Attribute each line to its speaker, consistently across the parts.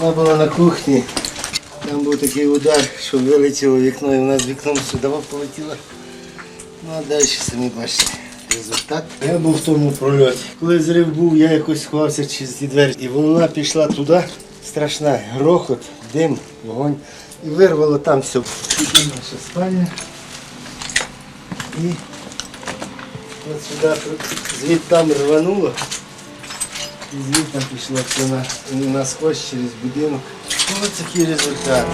Speaker 1: Вона була на кухні. Там був такий удар, що вилетіло вікно, і вона з вікном сюди полетіла. Ну а далі самі бачите. Результат. Я був в тому прольоті. Коли зрив був, я якось сховався через ті двері. І вона пішла туди, страшна, грохот, дим, вогонь. І вирвало там все. Тут наша спальня. І от сюди, звідти там рвануло. І звідти пішло все на, насквозь через будинок. Ну, ось такий результат.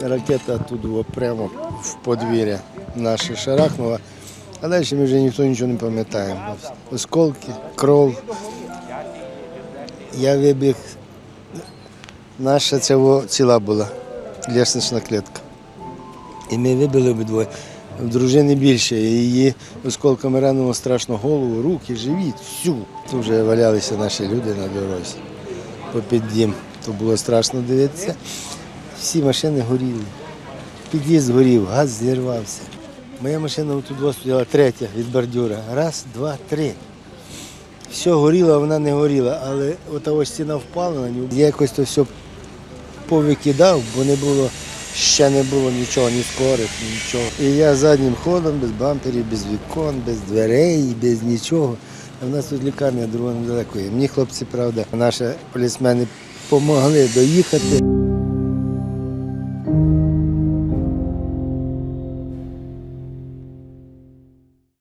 Speaker 1: Ракета во прямо в подвір'я наше шарахнула. А далі ми вже ніхто нічого не пам'ятаємо. Осколки, кров. Я вибіг. Наша ціла була лестнична клітка. І ми вибили обидвоє. В дружини більше. Її осколками ранило страшно голову, руки, живіт, всю. Тут вже валялися наші люди на дорозі. Попід дім. То було страшно дивитися. Всі машини горіли. Під'їзд горів, газ зірвався. Моя машина тут стояла третя від бордюра. Раз, два, три. Все горіло, а вона не горіла, але ота ось стіна впала на нього. Я якось то все повикидав, бо не було, ще не було нічого, ні скорих, ні нічого. І я заднім ходом, без бамперів, без вікон, без дверей, без нічого. А в нас тут лікарня друга недалеко. Мені хлопці, правда, наші полісмени допомогли доїхати.